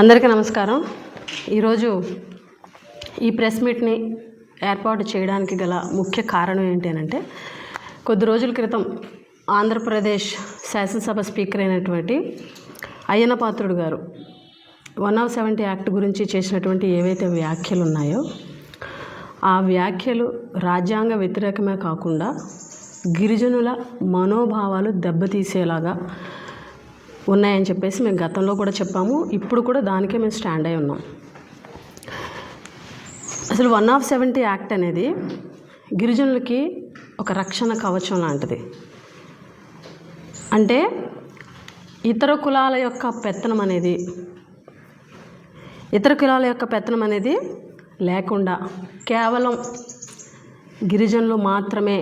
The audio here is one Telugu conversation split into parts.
అందరికీ నమస్కారం. ఈరోజు ఈ ప్రెస్ మీట్ని ఏర్పాటు చేయడానికి గల ముఖ్య కారణం ఏంటి అని అంటే కొద్ది రోజుల క్రితం ఆంధ్రప్రదేశ్ శాసనసభ స్పీకర్ అయినటువంటి అయ్యనపాత్రుడు గారు వన్ ఆఫ్ సెవెంటీ యాక్ట్ గురించి చేసినటువంటి ఏవైతే వ్యాఖ్యలు ఉన్నాయో ఆ వ్యాఖ్యలు రాజ్యాంగ వ్యతిరేకమే కాకుండా గిరిజనుల మనోభావాలు దెబ్బతీసేలాగా ఉన్నాయని చెప్పేసి మేము గతంలో కూడా చెప్పాము. ఇప్పుడు కూడా దానికే మేము స్టాండ్ అయి ఉన్నాం. అసలు వన్ ఆఫ్ సెవెంటీ యాక్ట్ అనేది గిరిజనులకి ఒక రక్షణ కవచం లాంటిది. అంటే ఇతర కులాల యొక్క పెత్తనం అనేది ఇతర కులాల యొక్క పెత్తనం అనేది లేకుండా కేవలం గిరిజనులు మాత్రమే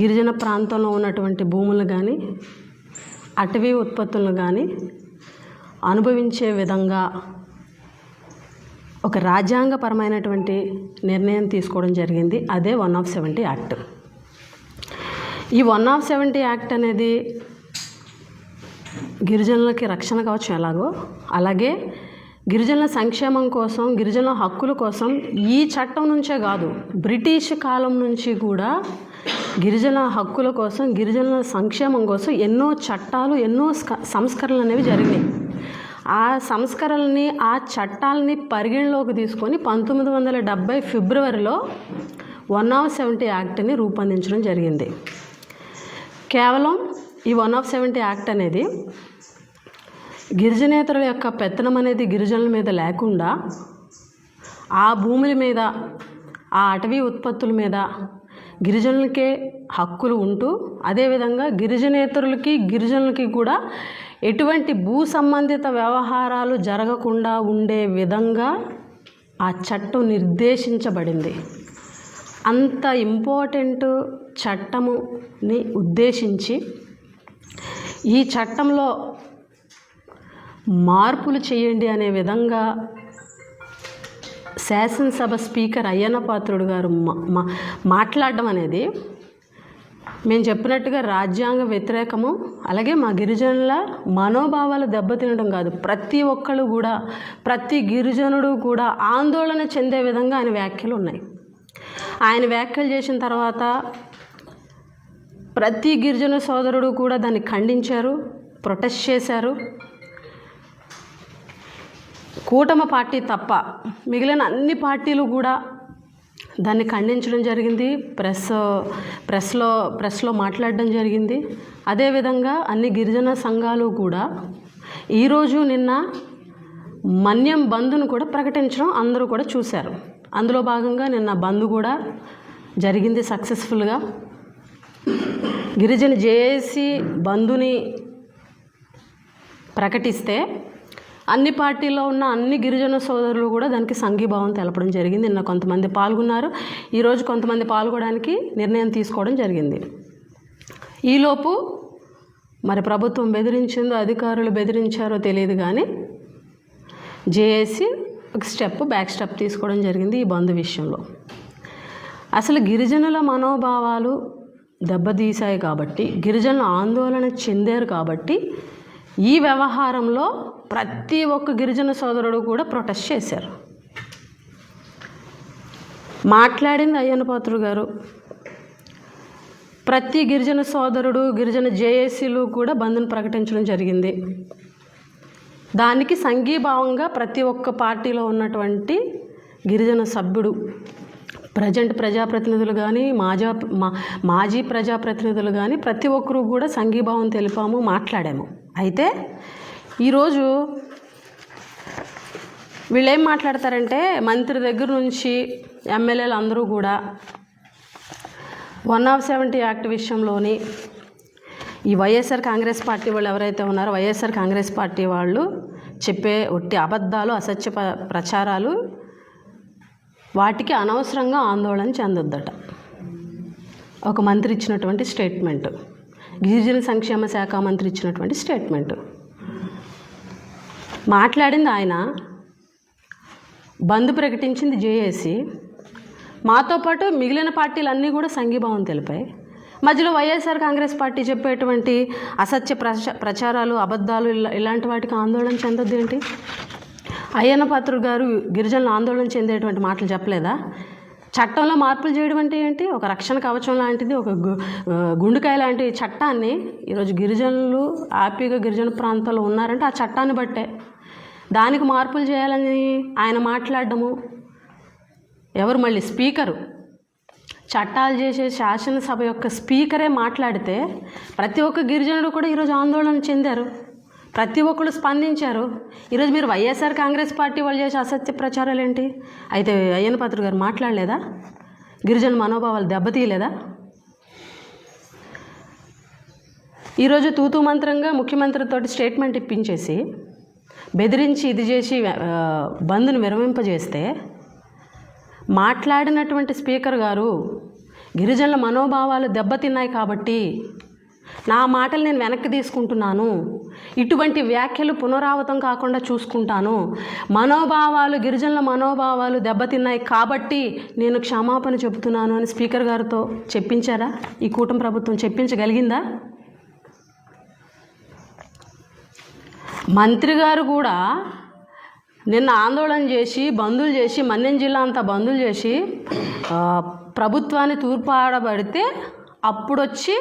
గిరిజన ప్రాంతంలో ఉన్నటువంటి భూములు కానీ అటవీ ఉత్పత్తులను కానీ అనుభవించే విధంగా ఒక రాజ్యాంగపరమైనటువంటి నిర్ణయం తీసుకోవడం జరిగింది. అదే వన్ ఆఫ్ సెవెంటీ యాక్ట్. ఈ వన్ ఆఫ్ సెవెంటీ యాక్ట్ అనేది గిరిజనులకి రక్షణ కావచ్చు ఎలాగో అలాగే గిరిజనుల సంక్షేమం కోసం గిరిజనుల హక్కుల కోసం ఈ చట్టం నుంచే కాదు బ్రిటిష్ కాలం నుంచి కూడా గిరిజన హక్కుల కోసం గిరిజనుల సంక్షేమం కోసం ఎన్నో చట్టాలు ఎన్నో స్క- సంస్కరణలు అనేవి జరిగినాయి. ఆ సంస్కరణల్ని ఆ చట్టాలని పరిగణలోకి తీసుకొని పంతొమ్మిది వందల డెబ్భై ఫిబ్రవరిలో వన్ ఆఫ్ సెవెంటీ యాక్ట్ని రూపొందించడం జరిగింది. కేవలం ఈ వన్ ఆఫ్ సెవెంటీ యాక్ట్ అనేది గిరిజనేతరుల యొక్క పెత్తనం అనేది గిరిజనుల మీద లేకుండా ఆ భూముల మీద ఆ అటవీ ఉత్పత్తుల మీద గిరిజనులకే హక్కులు ఉంటూ అదేవిధంగా గిరిజనేతరులకి గిరిజనులకి కూడా ఎటువంటి భూ సంబంధిత వ్యవహారాలు జరగకుండా ఉండే విధంగా ఆ చట్టం నిర్దేశించబడింది. అంత ఇంపార్టెంట్ చట్టముని ఉద్దేశించి ఈ చట్టంలో మార్పులు చేయండి అనే విధంగా శాసనసభ స్పీకర్ అయ్యన్న పాత్రుడు గారు మా- మా- మాట్లాడడం అనేది మేము చెప్పినట్టుగా రాజ్యాంగ వ్యతిరేకము అలాగే మా గిరిజనుల మనోభావాలు దెబ్బతినడం కాదు. ప్రతి ఒక్కళ్ళు కూడా ప్రతి గిరిజనుడు కూడా ఆందోళన చెందే విధంగా ఆయన వ్యాఖ్యలు ఉన్నాయి. ఆయన వ్యాఖ్యలు చేసిన తర్వాత ప్రతి గిరిజన సోదరుడు కూడా దాన్ని ఖండించారు ప్రొటెస్ట్ చేశారు. కూటమి పార్టీ తప్ప మిగిలిన అన్ని పార్టీలు కూడా దాన్ని ఖండించడం జరిగింది. ప్రెస్ ప్రెస్లో ప్రెస్లో మాట్లాడడం జరిగింది. అదేవిధంగా అన్ని గిరిజన సంఘాలు కూడా ఈరోజు నిన్న మన్యం బంద్ను కూడా ప్రకటించడం అందరూ కూడా చూశారు. అందులో భాగంగా నిన్న బంద్ కూడా జరిగింది సక్సెస్ఫుల్గా. గిరిజన జేఏసీ బంధుని ప్రకటిస్తే అన్ని పార్టీలో ఉన్న అన్ని గిరిజన సోదరులు కూడా దానికి సంఘీభావం తెలపడం జరిగింది. నిన్న కొంతమంది పాల్గొన్నారు. ఈరోజు కొంతమంది పాల్గొనడానికి నిర్ణయం తీసుకోవడం జరిగింది. ఈలోపు మరి ప్రభుత్వం బెదిరించిందో అధికారులు బెదిరించారో తెలియదు కానీ జేఏసీ ఒక స్టెప్ బ్యాక్ స్టెప్ తీసుకోవడం జరిగింది ఈ బంధు విషయంలో. అసలు గిరిజనుల మనోభావాలు దెబ్బతీశాయి కాబట్టి గిరిజనులు ఆందోళన చెందారు కాబట్టి ఈ వ్యవహారంలో ప్రతి ఒక్క గిరిజన సోదరుడు కూడా ప్రొటెస్ట్ చేశారు. మాట్లాడింది అయ్యన్న పాత్రుడు గారు. ప్రతి గిరిజన సోదరుడు గిరిజన జేఏసీలు కూడా బంద్ను ప్రకటించడం జరిగింది. దానికి సంఘీభావంగా ప్రతి ఒక్క పార్టీలో ఉన్నటువంటి గిరిజన సభ్యుడు ప్రజెంట్ ప్రజాప్రతినిధులు కానీ మాజా మా మాజీ ప్రజాప్రతినిధులు కానీ ప్రతి ఒక్కరూ కూడా సంఘీభావం తెలిపాము మాట్లాడాము. అయితే ఈరోజు వీళ్ళు ఏం మాట్లాడతారంటే మంత్రి దగ్గర నుంచి ఎమ్మెల్యేలు అందరూ కూడా వన్ ఆఫ్ సెవెంటీ యాక్ట్ విషయంలోని ఈ వైఎస్ఆర్ కాంగ్రెస్ పార్టీ వాళ్ళు ఎవరైతే ఉన్నారో వైఎస్ఆర్ కాంగ్రెస్ పార్టీ వాళ్ళు చెప్పే ఒట్టి అబద్ధాలు అసత్య ప్రచారాలు వాటికి అనవసరంగా ఆందోళన చెందొద్దట. ఒక మంత్రి ఇచ్చినటువంటి స్టేట్మెంట్. గిరిజన సంక్షేమ శాఖ మంత్రి ఇచ్చినటువంటి స్టేట్మెంట్. మాట్లాడింది ఆయన. బంద్ ప్రకటించింది జేఏసీ. మాతో పాటు మిగిలిన పార్టీలు అన్నీ కూడా సంఘీభావం తెలిపాయి. మధ్యలో వైఎస్ఆర్ కాంగ్రెస్ పార్టీ చెప్పేటువంటి అసత్య ప్రచ ప్రచారాలు అబద్ధాలు ఇలా ఇలాంటి వాటికి ఆందోళన చెందొద్దేంటి అయ్యన్న పాత్రుడు గారు గిరిజనులు ఆందోళన చెందేటువంటి మాటలు చెప్పలేదా? చట్టంలో మార్పులు చేయడం అంటే ఏంటి? ఒక రక్షణ కవచం లాంటిది ఒక గుండుకాయ గుండెకాయ లాంటి చట్టాన్ని ఈరోజు గిరిజనులు ఆపిగా గిరిజన ప్రాంతాల్లో ఉన్నారంటే ఆ చట్టాన్ని బట్టే. దానికి మార్పులు చేయాలని ఆయన మాట్లాడడము. ఎవరు మళ్ళీ? స్పీకరు. చట్టాలు చేసే శాసనసభ యొక్క స్పీకరే మాట్లాడితే ప్రతి ఒక్క గిరిజనుడు కూడా ఈరోజు ఆందోళన చెందారు. ప్రతి ఒక్కరు స్పందించారు. ఈరోజు మీరు వైఎస్ఆర్ కాంగ్రెస్ పార్టీ వాళ్ళు చేసే అసత్య ప్రచారాలు ఏంటి అయితే అయ్యన్న పాత్ర గారు మాట్లాడలేదా? గిరిజన మనోభావాలు దెబ్బతీయలేదా? ఈరోజు తూతూ మంత్రంగా ముఖ్యమంత్రితో స్టేట్మెంట్ ఇప్పించేసి బెదిరించి ఇది చేసి బంద్ను విరమింపజేస్తే మాట్లాడినటువంటి స్పీకర్ గారు గిరిజనుల మనోభావాలు దెబ్బతిన్నాయి కాబట్టి నా మాటలు నేను వెనక్కి తీసుకుంటున్నాను. ఇటువంటి వ్యాఖ్యలు పునరావృతం కాకుండా చూసుకుంటాను. మనోభావాలు గిరిజనుల మనోభావాలు దెబ్బతిన్నాయి కాబట్టి నేను క్షమాపణ చెబుతున్నాను అని స్పీకర్ గారితో చెప్పించారా? ఈ కూటమి ప్రభుత్వం చెప్పించగలిగిందా? మంత్రి గారు కూడా నిన్న ఆందోళన చేసి బంధులు చేసి మన్యం జిల్లా అంతా బంధులు చేసి ప్రభుత్వాన్ని తూర్పాడబడితే అప్పుడొచ్చి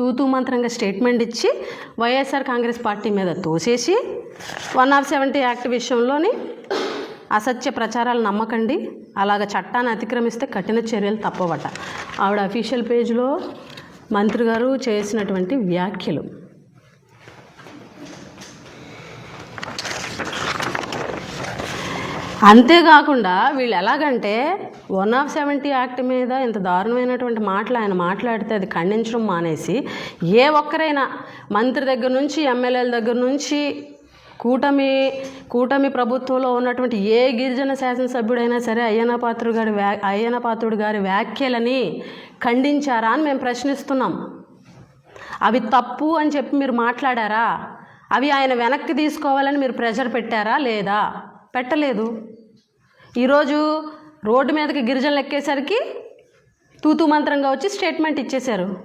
తూతూ మంత్రంగా స్టేట్మెంట్ ఇచ్చి వైఎస్ఆర్ కాంగ్రెస్ పార్టీ మీద తోసేసి వన్ ఆఫ్ సెవెంటీ యాక్ట్ విషయంలోని అసత్య ప్రచారాలు నమ్మకండి. అలాగ చట్టాన్ని అతిక్రమిస్తే కఠిన చర్యలు తప్పవట. ఆవిడ అఫీషియల్ పేజ్లో మంత్రి గారు చేసినటువంటి వ్యాఖ్యలు. అంతేకాకుండా వీళ్ళు ఎలాగంటే వన్ ఆఫ్ సెవెంటీ యాక్ట్ మీద ఇంత దారుణమైనటువంటి మాటలు ఆయన మాట్లాడితే అది ఖండించడం మానేసి ఏ ఒక్కరైనా మంత్రి దగ్గర నుంచి ఎమ్మెల్యేల దగ్గర నుంచి కూటమి కూటమి ప్రభుత్వంలో ఉన్నటువంటి ఏ గిరిజన శాసనసభ్యుడైనా సరే అయ్యన పాత్రుడు గారి వ్యా అయ్యన పాత్రుడు గారి వ్యాఖ్యలని ఖండించారా అని మేము ప్రశ్నిస్తున్నాం. అవి తప్పు అని చెప్పి మీరు మాట్లాడారా? అవి ఆయన వెనక్కి తీసుకోవాలని మీరు ప్రెషర్ పెట్టారా లేదా? పెట్టలేదు. ఈరోజు రోడ్డు మీదకి గిరిజనులు ఎక్కేసరికి తూతూ మంత్రంగా వచ్చి స్టేట్మెంట్ ఇచ్చేశారు.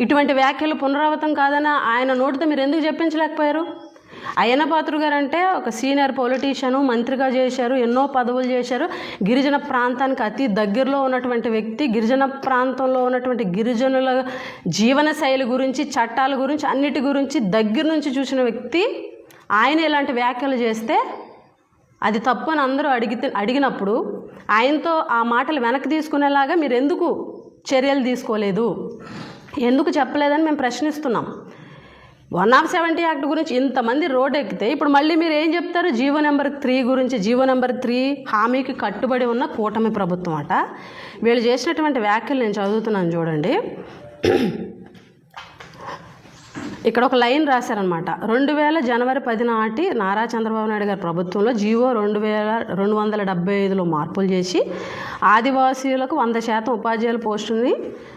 ఇటువంటి వ్యాఖ్యలు పునరావృతం కాదని ఆయన నోటితో మీరు ఎందుకు చెప్పించలేకపోయారు? అయ్యన పాత్రుడు గారు అంటే ఒక సీనియర్ పొలిటీషియను మంత్రిగా చేశారు ఎన్నో పదవులు చేశారు. గిరిజన ప్రాంతానికి అతి దగ్గరలో ఉన్నటువంటి వ్యక్తి గిరిజన ప్రాంతంలో ఉన్నటువంటి గిరిజనుల జీవన శైలి గురించి చట్టాల గురించి అన్నిటి గురించి దగ్గర నుంచి చూసిన వ్యక్తి. ఆయన ఇలాంటి వ్యాఖ్యలు చేస్తే అది తప్పు అని అందరూ అడిగితే అడిగినప్పుడు ఆయనతో ఆ మాటలు వెనక్కి తీసుకునేలాగా మీరు ఎందుకు చర్యలు తీసుకోలేదు? ఎందుకు చెప్పలేదని మేము ప్రశ్నిస్తున్నాం. వన్ ఆఫ్ సెవెంటీ యాక్ట్ గురించి ఇంతమంది రోడ్ ఎక్కితే ఇప్పుడు మళ్ళీ మీరు ఏం చెప్తారు? జీవో నెంబర్ త్రీ గురించి జీవో నెంబర్ త్రీ హామీకి కట్టుబడి ఉన్న కూటమి ప్రభుత్వం అట. వీళ్ళు చేసినటువంటి వ్యాఖ్యలు నేను చదువుతున్నాను చూడండి. ఇక్కడ ఒక లైన్ రాశారనమాట రెండు వేల జనవరి పది నాటి నారా చంద్రబాబు నాయుడు గారి ప్రభుత్వంలో జీవో రెండు వేల రెండు వందల డెబ్బై ఐదులో మార్పులు చేసి ఆదివాసీలకు వంద శాతం ఉపాధ్యాయుల పోస్టుని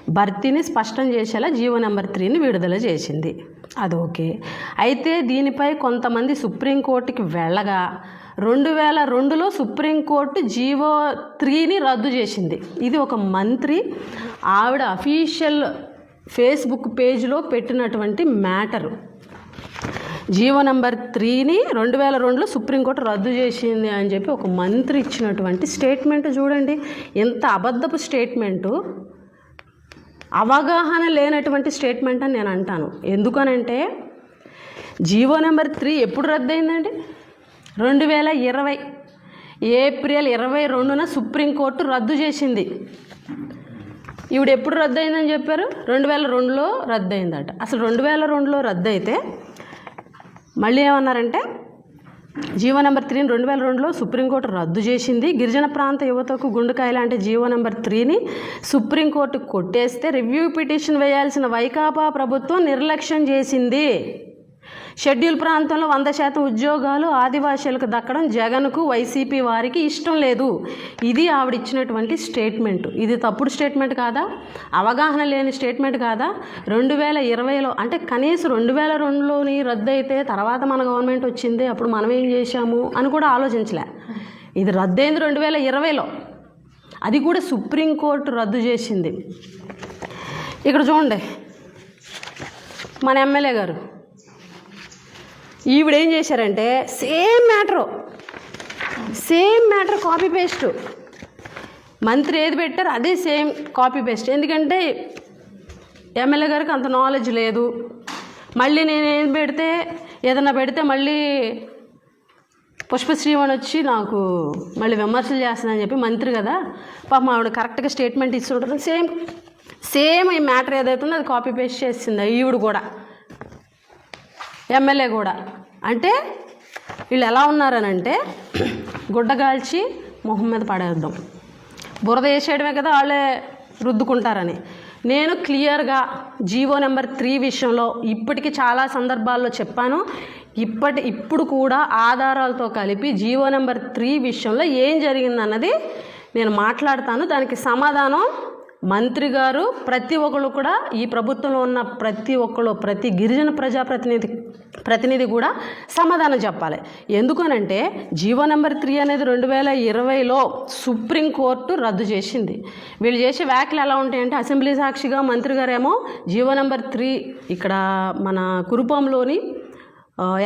భర్తీని స్పష్టం చేసేలా జీవో నెంబర్ త్రీని విడుదల చేసింది. అది ఓకే. అయితే దీనిపై కొంతమంది సుప్రీంకోర్టుకి వెళ్ళగా రెండు వేల రెండులో సుప్రీంకోర్టు జీవో త్రీని రద్దు చేసింది. ఇది ఒక మంత్రి ఆవిడ అఫీషియల్ ఫేస్బుక్ పేజ్లో పెట్టినటువంటి మ్యాటరు. జీవో నెంబర్ త్రీని రెండు వేల రెండులో సుప్రీంకోర్టు రద్దు చేసింది అని చెప్పి ఒక మంత్రి ఇచ్చినటువంటి స్టేట్మెంట్ చూడండి. ఎంత అబద్ధపు స్టేట్మెంటు. అవగాహన లేనటువంటి స్టేట్మెంట్ అని నేను అంటాను. ఎందుకనంటే జీవో నెంబర్ త్రీ ఎప్పుడు రద్దయిందండి? రెండు వేల ఇరవై. ఏప్రిల్ ఇరవై రెండున సుప్రీంకోర్టు రద్దు చేసింది. ఈవిడ ఎప్పుడు రద్దయిందని చెప్పారు? రెండు వేల రెండులో రద్దయిందట. అసలు రెండు వేల రెండులో రద్దు అయితే మళ్ళీ ఏమన్నారంటే జీవో నెంబర్ త్రీని రెండు వేల రెండులో సుప్రీంకోర్టు రద్దు చేసింది. గిరిజన ప్రాంత యువతకు గుండెకాయ లాంటి జీవో నెంబర్ త్రీని సుప్రీంకోర్టు కొట్టేస్తే రివ్యూ పిటిషన్ వేయాల్సిన వైకాపా ప్రభుత్వం నిర్లక్ష్యం చేసింది. షెడ్యూల్ ప్రాంతంలో వంద శాతం ఉద్యోగాలు ఆదివాసీలకు దక్కడం జగన్కు వైసీపీ వారికి ఇష్టం లేదు. ఇది ఆవిడ ఇచ్చినటువంటి స్టేట్మెంట్. ఇది తప్పుడు స్టేట్మెంట్ కాదా? అవగాహన లేని స్టేట్మెంట్ కాదా? రెండు వేల ఇరవైలో అంటే కనీసం రెండు వేల రెండులోని రద్దు అయితే తర్వాత మన గవర్నమెంట్ వచ్చింది అప్పుడు మనం ఏం చేశాము అని కూడా ఆలోచించలే. ఇది రద్దయింది రెండు వేల ఇరవైలో. అది కూడా సుప్రీంకోర్టు రద్దు చేసింది. ఇక్కడ చూడండి. మన ఎమ్మెల్యే గారు. ఈవిడ ఏం చేశారంటే same matter. Same matter copy paste. మంత్రి ఏది పెట్టారో అదే సేమ్ కాపీ పేస్ట్. ఎందుకంటే ఎమ్మెల్యే గారికి అంత నాలెడ్జ్ లేదు. మళ్ళీ నేను ఏం పెడితే ఏదన్నా పెడితే మళ్ళీ పుష్పశ్రీవాణి వచ్చి నాకు మళ్ళీ విమర్శలు చేస్తుందని చెప్పి మంత్రి కదా పాపం ఆవిడ కరెక్ట్గా స్టేట్మెంట్ ఇస్తుంటారు. సేమ్ సేమ్ ఈ మ్యాటర్ ఏదైతే అది కాపీ పేస్ట్ చేసింది ఈవిడ కూడా. ఎమ్మెల్యే కూడా. అంటే వీళ్ళు ఎలా ఉన్నారనంటే గుడ్డగాల్చి మొహం మీద పడేద్దాం. బురద వేసేయడమే కదా వాళ్ళే రుద్దుకుంటారని. నేను క్లియర్గా జీవో నెంబర్ త్రీ విషయంలో ఇప్పటికీ చాలా సందర్భాల్లో చెప్పాను. ఇప్పటి ఇప్పుడు కూడా ఆధారాలతో కలిపి జీవో నెంబర్ త్రీ విషయంలో ఏం జరిగిందన్నది నేను మాట్లాడతాను. దానికి సమాధానం మంత్రి గారు ప్రతి ఒక్కరు కూడా ఈ ప్రభుత్వంలో ఉన్న ప్రతి ఒక్కరు ప్రతి గిరిజన ప్రజాప్రతినిధి ప్రతినిధి కూడా సమాధానం చెప్పాలి. ఎందుకనంటే జీవో నెంబర్ త్రీ అనేది రెండు వేల ఇరవైలో సుప్రీంకోర్టు రద్దు చేసింది. వీళ్ళు చేసే వ్యాఖ్యలు ఎలా ఉంటాయంటే అసెంబ్లీ సాక్షిగా మంత్రి గారేమో జీవో నెంబర్ త్రీ ఇక్కడ మన కురుపంలోని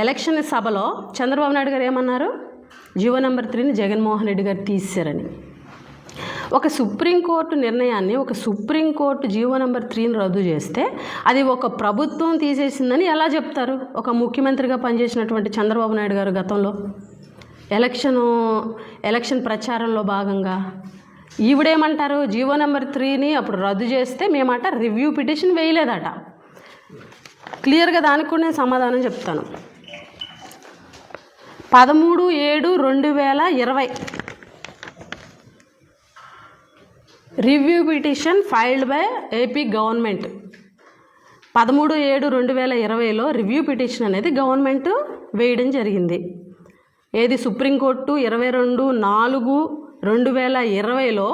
ఎలక్షన్ సభలో చంద్రబాబు నాయుడు గారు ఏమన్నారు? జీవో నెంబర్ త్రీని జగన్మోహన్ రెడ్డి గారు తీశారని. ఒక సుప్రీంకోర్టు నిర్ణయాన్ని ఒక సుప్రీంకోర్టు జీవో నెంబర్ త్రీని రద్దు చేస్తే అది ఒక ప్రభుత్వం తీసేసిందని ఎలా చెప్తారు? ఒక ముఖ్యమంత్రిగా పనిచేసినటువంటి చంద్రబాబు నాయుడు గారు గతంలో? ఎలక్షను ఎలక్షన్ ప్రచారంలో భాగంగా? ఈవిడేమంటారు? జీవో నెంబర్ త్రీని అప్పుడు రద్దు చేస్తే మేమాట రివ్యూ పిటిషన్ వేయలేదట. క్లియర్గా దానికి కూడా నేను సమాధానం చెప్తాను. పదమూడు ఏడు రెండు వేల ఇరవై review petition filed by AP government పదమూడు ఏడు రెండు వేల ఇరవైలో రివ్యూ పిటిషన్ అనేది గవర్నమెంట్ వేయడం జరిగింది. ఏది సుప్రీంకోర్టు ఇరవై రెండు నాలుగు రెండు వేల ఇరవైలో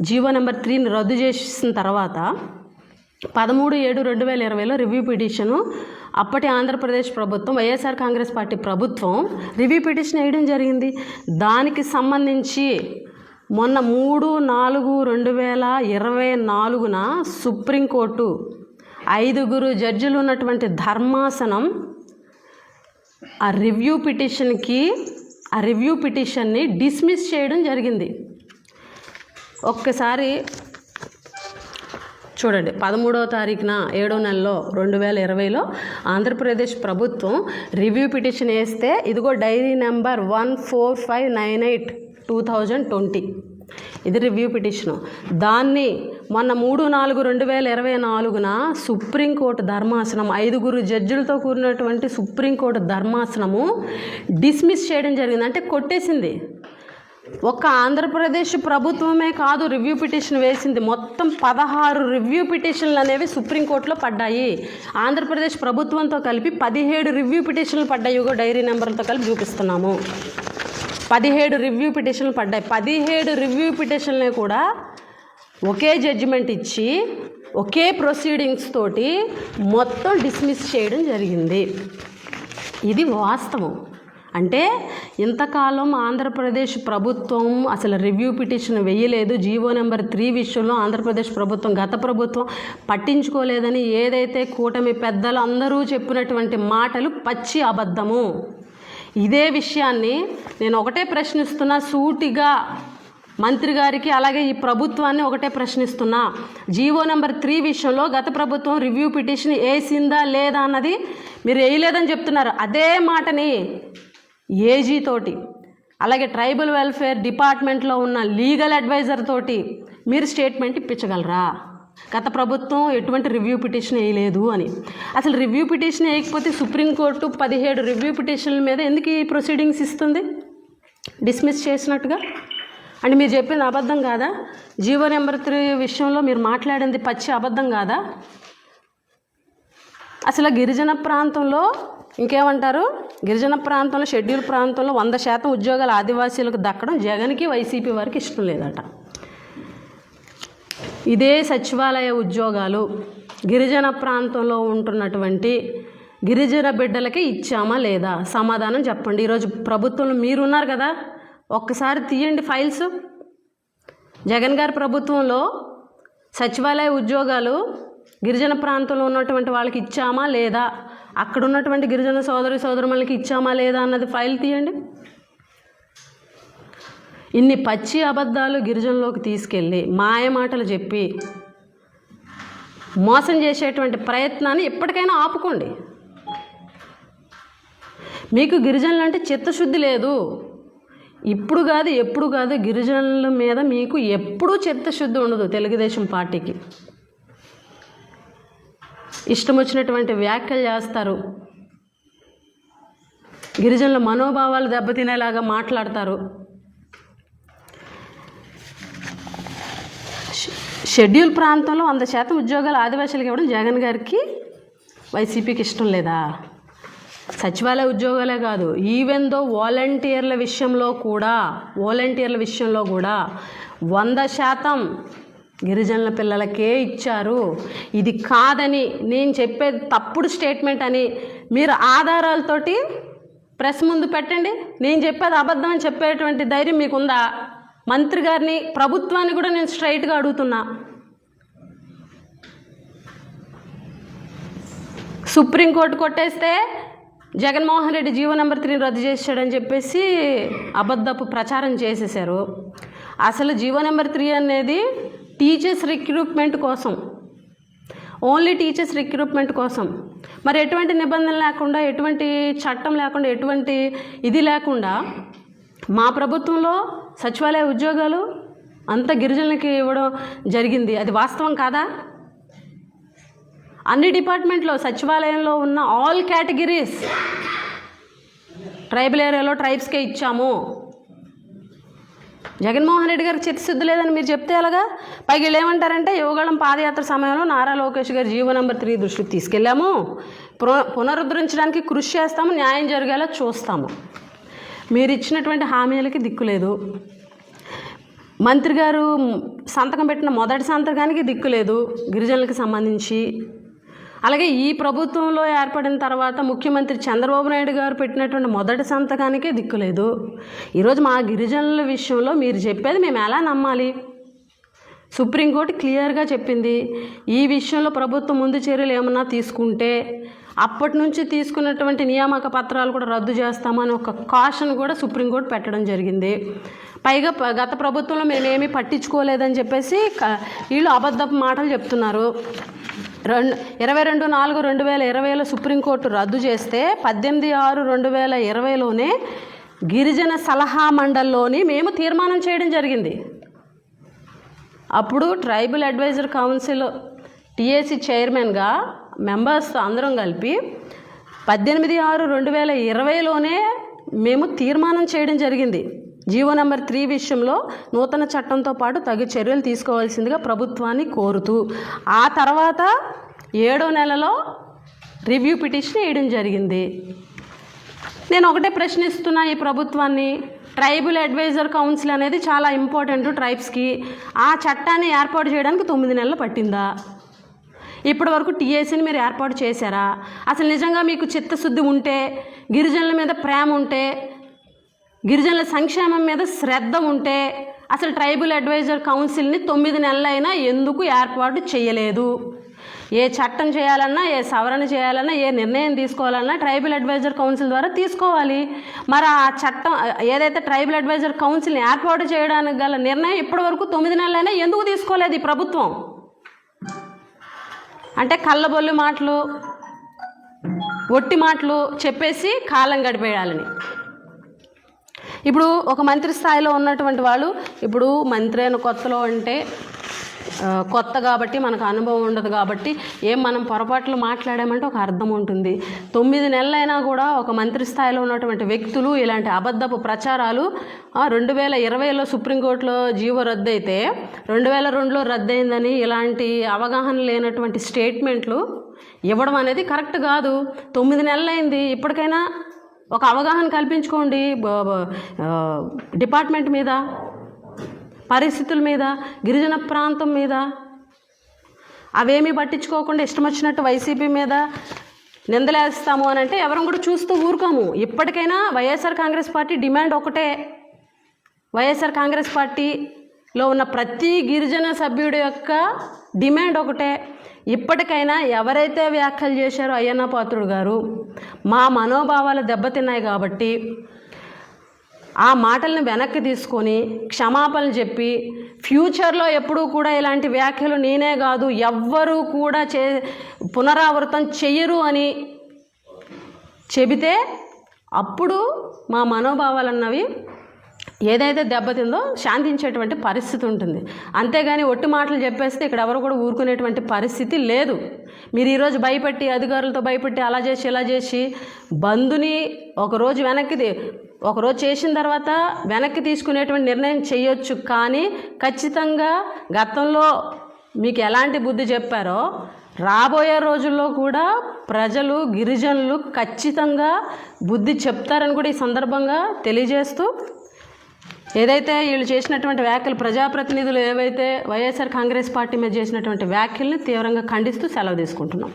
జీవో నెంబర్ త్రీని రద్దు చేసిన తర్వాత పదమూడు ఏడు రెండు వేల ఇరవైలో రివ్యూ పిటిషను అప్పటి ఆంధ్రప్రదేశ్ ప్రభుత్వం వైఎస్ఆర్ కాంగ్రెస్ పార్టీ ప్రభుత్వం రివ్యూ పిటిషన్ వేయడం జరిగింది. దానికి సంబంధించి మొన్న మూడు నాలుగు రెండు వేల ఇరవై నాలుగున సుప్రీంకోర్టు ఐదుగురు జడ్జిలు ఉన్నటువంటి ధర్మాసనం ఆ రివ్యూ పిటిషన్కి ఆ రివ్యూ పిటిషన్ని డిస్మిస్ చేయడం జరిగింది. ఒక్కసారి చూడండి పదమూడవ తారీఖున ఏడో నెలలో రెండు వేల ఇరవైలో ఆంధ్రప్రదేశ్ ప్రభుత్వం రివ్యూ పిటిషన్ వేస్తే ఇదిగో diary number one four five nine eight two thousand twenty ఇది రివ్యూ పిటిషను దాన్ని మొన్న మూడు నాలుగు రెండు వేల ఇరవై నాలుగున సుప్రీంకోర్టు ధర్మాసనం ఐదుగురు జడ్జిలతో కూడినటువంటి సుప్రీంకోర్టు ధర్మాసనము డిస్మిస్ చేయడం జరిగింది. అంటే కొట్టేసింది. ఒక్క ఆంధ్రప్రదేశ్ ప్రభుత్వమే కాదు రివ్యూ పిటిషన్ వేసింది. మొత్తం పదహారు రివ్యూ పిటిషన్లు అనేవి సుప్రీంకోర్టులో పడ్డాయి. ఆంధ్రప్రదేశ్ ప్రభుత్వంతో కలిపి పదిహేడు రివ్యూ పిటిషన్లు పడ్డాయి. డైరీ నెంబర్లతో కలిపి చూపిస్తున్నాము. పదిహేడు రివ్యూ పిటిషన్లు పడ్డాయి. పదిహేడు రివ్యూ పిటిషన్లే కూడా ఒకే జడ్జిమెంట్ ఇచ్చి ఒకే ప్రొసీడింగ్స్ తోటి మొత్తం డిస్మిస్ చేయడం జరిగింది. ఇది వాస్తవం. అంటే ఇంతకాలం ఆంధ్రప్రదేశ్ ప్రభుత్వం అసలు రివ్యూ పిటిషన్ వేయలేదు. జీవో నెంబర్ త్రీ విషయంలో ఆంధ్రప్రదేశ్ ప్రభుత్వం గత ప్రభుత్వం పట్టించుకోలేదని ఏదైతే కూటమి పెద్దలు అందరూ చెప్పినటువంటి మాటలు పచ్చి అబద్ధము. ఇదే విషయాన్ని నేను ఒకటే ప్రశ్నిస్తున్నా సూటిగా. మంత్రి గారికి అలాగే ఈ ప్రభుత్వాన్ని ఒకటే ప్రశ్నిస్తున్నా. జీవో నెంబర్ త్రీ విషయంలో గత ప్రభుత్వం రివ్యూ పిటిషన్ వేసిందా లేదా అన్నది మీరు వేయలేదని చెప్తున్నారు. అదే మాటని ఏజీ తోటి అలాగే ట్రైబల్ వెల్ఫేర్ డిపార్ట్మెంట్లో ఉన్న లీగల్ అడ్వైజర్ తోటి మీరు స్టేట్మెంట్ ఇప్పించగలరా? గత ప్రభుత్వం ఎటువంటి రివ్యూ పిటిషన్ వేయలేదు అని. అసలు రివ్యూ పిటిషన్ వేయకపోతే సుప్రీంకోర్టు పదిహేడు రివ్యూ పిటిషన్ల మీద ఎందుకు ఈ ప్రొసీడింగ్స్ ఇస్తుంది? డిస్మిస్ చేసినట్టుగా? అంటే మీరు చెప్పింది అబద్ధం కాదా? జీవో నెంబర్ త్రీ విషయంలో మీరు మాట్లాడింది పచ్చి అబద్ధం కాదా? అసలు గిరిజన ప్రాంతంలో ఇంకేమంటారు? గిరిజన ప్రాంతంలో షెడ్యూల్ ప్రాంతంలో వంద శాతం ఉద్యోగాలు ఆదివాసీలకు దక్కడం జగన్కి వైసీపీ వారికి ఇష్టం లేదట. ఇదే సచివాలయ ఉద్యోగాలు గిరిజన ప్రాంతంలో ఉంటున్నటువంటి గిరిజన బిడ్డలకి ఇచ్చామా లేదా? సమాధానం చెప్పండి. ఈరోజు ప్రభుత్వంలో మీరున్నారు కదా? ఒక్కసారి తీయండి ఫైల్స్. జగన్ గారి ప్రభుత్వంలో సచివాలయ ఉద్యోగాలు గిరిజన ప్రాంతంలో ఉన్నటువంటి వాళ్ళకి ఇచ్చామా లేదా? అక్కడ ఉన్నటువంటి గిరిజన సోదరి సోదరుమలకి ఇచ్చామా లేదా అన్నది ఫైల్ తీయండి. ఇన్ని పచ్చి అబద్ధాలు గిరిజనలోకి తీసుకెళ్ళి మాయ మాటలు చెప్పి మోసం చేసేటువంటి ప్రయత్నాన్ని ఎప్పటికైనా ఆపుకోండి. మీకు గిరిజనులు అంటే చిత్తశుద్ధి లేదు. ఇప్పుడు కాదు ఎప్పుడు కాదు గిరిజనుల మీద మీకు ఎప్పుడూ చిత్తశుద్ధి ఉండదు తెలుగుదేశం పార్టీకి. ఇష్టం వచ్చినటువంటి వ్యాఖ్యలు చేస్తారు. గిరిజనుల మనోభావాలు దెబ్బతినేలాగా మాట్లాడతారు. షెడ్యూల్ ప్రాంతంలో వంద శాతం ఉద్యోగాలు ఆదివాసీలకు ఇవ్వడం జగన్ గారికి వైసీపీకి ఇష్టం లేదా? సచివాలయ ఉద్యోగాలే కాదు ఈవెన్ దో వాలంటీర్ల విషయంలో కూడా వాలంటీర్ల విషయంలో కూడా వంద శాతం గిరిజనుల పిల్లలకే ఇచ్చారు. ఇది కాదని నేను చెప్పేది తప్పుడు స్టేట్మెంట్ అని మీరు ఆధారాలతోటి ప్రెస్ ముందు పెట్టండి. నేను చెప్పేది అబద్ధం అని చెప్పేటువంటి ధైర్యం మీకుందా? మంత్రి గారిని ప్రభుత్వాన్ని కూడా నేను స్ట్రైట్గా అడుగుతున్నా. సుప్రీంకోర్టు కొట్టేస్తే జగన్మోహన్ రెడ్డి జీవో నెంబర్ త్రీని రద్దు చేశాడని చెప్పేసి అబద్ధపు ప్రచారం చేసేసారు అసలు జీవో నెంబర్ త్రీ అనేది టీచర్స్ రిక్రూట్మెంట్ కోసం ఓన్లీ టీచర్స్ రిక్రూట్మెంట్ కోసం. మరి ఎటువంటి నిబంధన లేకుండా ఎటువంటి చట్టం లేకుండా ఎటువంటి ఇది లేకుండా మా ప్రభుత్వంలో సచివాలయ ఉద్యోగాలు అంత గిరిజనులకి ఇవ్వడం జరిగింది. అది వాస్తవం కాదా? అన్ని డిపార్ట్మెంట్లో సచివాలయంలో ఉన్న ఆల్ కేటగిరీస్ ట్రైబల్ ఏరియాలో ట్రైబ్స్కే ఇచ్చాము. జగన్మోహన్ రెడ్డి గారికి చిత్తశుద్ధి లేదని మీరు చెప్తే ఎలాగా? పైకి వీళ్ళు ఏమంటారంటే యువగళం పాదయాత్ర సమయంలో నారా లోకేష్ గారి జీవో నెంబర్ త్రీ దృష్టికి తీసుకెళ్ళాము. పున- పునరుద్ధరించడానికి కృషి చేస్తాము న్యాయం జరిగేలా చూస్తాము. మీరు ఇచ్చినటువంటి హామీలకి దిక్కులేదు మంత్రి గారు సంతకం పెట్టిన మొదటి సంతకానికి దిక్కులేదు గిరిజనులకు సంబంధించి అలాగే ఈ ప్రభుత్వంలో ఏర్పడిన తర్వాత ముఖ్యమంత్రి చంద్రబాబు నాయుడు గారు పెట్టినటువంటి మొదటి సంతకానికే దిక్కులేదు ఈరోజు మా గిరిజనుల విషయంలో మీరు చెప్పేది మేము ఎలా నమ్మాలి? సుప్రీంకోర్టు క్లియర్గా చెప్పింది ఈ విషయంలో ప్రభుత్వం ముందు చర్యలు ఏమన్నా తీసుకుంటే అప్పటి నుంచి తీసుకున్నటువంటి నియామక పత్రాలు కూడా రద్దు చేస్తామని ఒక కాషన్ కూడా సుప్రీంకోర్టు పెట్టడం జరిగింది. పైగా గత ప్రభుత్వంలో మేమేమీ పట్టించుకోలేదని చెప్పేసి వీళ్ళు అబద్ధపు మాటలు చెప్తున్నారు. రెండు ఇరవై రెండు నాలుగు రెండు వేల ఇరవైలో సుప్రీంకోర్టు రద్దు చేస్తే పద్దెనిమిది ఆరు రెండు వేల ఇరవైలోనే గిరిజన సలహా మండలిలోని మేము తీర్మానం చేయడం జరిగింది. అప్పుడు tribal advisor council T A C చైర్మన్గా మెంబర్స్ అందరం కలిపి పద్దెనిమిది ఆరు రెండు వేల ఇరవైలోనే మేము తీర్మానం చేయడం జరిగింది. జీవో నెంబర్ త్రీ విషయంలో నూతన చట్టంతో పాటు తగు చర్యలు తీసుకోవాల్సిందిగా ప్రభుత్వాన్ని కోరుతూ ఆ తర్వాత ఏడో నెలలో రివ్యూ పిటిషన్ వేయడం జరిగింది. నేను ఒకటే ప్రశ్నిస్తున్నా ఈ ప్రభుత్వాన్ని. ట్రైబల్ అడ్వైజర్ కౌన్సిల్ అనేది చాలా ఇంపార్టెంట్ ట్రైబ్స్కి. ఆ చట్టాన్ని ఏర్పాటు చేయడానికి తొమ్మిది నెలలు పట్టిందా? ఇప్పటి వరకు టీఏసీని మీరు ఏర్పాటు చేశారా? అసలు నిజంగా మీకు చిత్తశుద్ధి ఉంటే గిరిజనుల మీద ప్రేమ ఉంటే గిరిజనుల సంక్షేమం మీద శ్రద్ధ ఉంటే అసలు ట్రైబల్ అడ్వైజర్ కౌన్సిల్ని తొమ్మిది నెలలైనా ఎందుకు ఏర్పాటు చేయలేదు? ఏ చట్టం చేయాలన్నా ఏ సవరణ చేయాలన్నా ఏ నిర్ణయం తీసుకోవాలన్నా ట్రైబల్ అడ్వైజర్ కౌన్సిల్ ద్వారా తీసుకోవాలి. మరి ఆ చట్టం ఏదైతే ట్రైబల్ అడ్వైజర్ కౌన్సిల్ని ఏర్పాటు చేయడానికి గల నిర్ణయం ఇప్పటివరకు తొమ్మిది నెలలైనా ఎందుకు తీసుకోలేదు ఈ ప్రభుత్వం? అంటే కళ్ళబొల్లి మాటలు ఒట్టి మాటలు చెప్పేసి కాలం గడిపేయాలని. ఇప్పుడు ఒక మంత్రి స్థాయిలో ఉన్నటువంటి వాళ్ళు ఇప్పుడు మంత్రి అయిన కొత్తలో అంటే కొత్త కాబట్టి మనకు అనుభవం ఉండదు కాబట్టి ఏం మనం పొరపాట్లు మాట్లాడామంటే ఒక అర్థం ఉంటుంది. తొమ్మిది నెలలైనా కూడా ఒక మంత్రి స్థాయిలో ఉన్నటువంటి వ్యక్తులు ఇలాంటి అబద్ధపు ప్రచారాలు రెండు వేల ఇరవైలో సుప్రీంకోర్టులో జీవో రద్దు అయితే రెండు వేల రెండులో రద్దయిందని ఇలాంటి అవగాహన లేనటువంటి స్టేట్మెంట్లు ఇవ్వడం అనేది కరెక్ట్ కాదు. తొమ్మిది నెలలైంది ఇప్పటికైనా ఒక అవగాహన కల్పించుకోండి డిపార్ట్మెంట్ మీద పరిస్థితుల మీద గిరిజన ప్రాంతం మీద. అవేమీ పట్టించుకోకుండా ఇష్టం వచ్చినట్టు వైసీపీ మీద నిందలేస్తాము అని అంటే ఎవరం కూడా చూస్తూ ఊరుకోము. ఇప్పటికైనా వైఎస్ఆర్ కాంగ్రెస్ పార్టీ డిమాండ్ ఒకటే. వైఎస్ఆర్ కాంగ్రెస్ పార్టీలో ఉన్న ప్రతి గిరిజన సభ్యుడి యొక్క డిమాండ్ ఒకటే. ఇప్పటికైనా ఎవరైతే వ్యాఖ్యలు చేశారో అయ్యన్న పాత్రుడు గారు మా మనోభావాలు దెబ్బతిన్నాయి కాబట్టి ఆ మాటల్ని వెనక్కి తీసుకొని క్షమాపణలు చెప్పి ఫ్యూచర్లో ఎప్పుడూ కూడా ఇలాంటి వ్యాఖ్యలు నేనే కాదు ఎవ్వరూ కూడా చే పునరావృతం చెయ్యరు అని చెబితే అప్పుడు మా మనోభావాలు అన్నవి ఏదైతే దెబ్బతిందో శాంతించేటువంటి పరిస్థితి ఉంటుంది. అంతేగాని ఒట్టి మాటలు చెప్పేస్తే ఇక్కడ ఎవరు కూడా ఊరుకునేటువంటి పరిస్థితి లేదు. మీరు ఈరోజు భయపెట్టి అధికారులతో భయపెట్టి అలా చేసి ఇలా చేసి బంధుని ఒకరోజు వెనక్కి ఒకరోజు చేసిన తర్వాత వెనక్కి తీసుకునేటువంటి నిర్ణయం చేయొచ్చు. కానీ ఖచ్చితంగా గతంలో మీకు ఎలాంటి బుద్ధి చెప్పారో రాబోయే రోజుల్లో కూడా ప్రజలు గిరిజనులు ఖచ్చితంగా బుద్ధి చెప్తారని కూడా ఈ సందర్భంగా తెలియజేస్తూ ఏదైతే వీళ్ళు చేసినటువంటి వ్యాఖ్యలు ప్రజాప్రతినిధులు ఏవైతే వైఎస్ఆర్ కాంగ్రెస్ పార్టీ మీద చేసినటువంటి వ్యాఖ్యల్ని తీవ్రంగా ఖండిస్తూ సెలవు తీసుకుంటున్నాం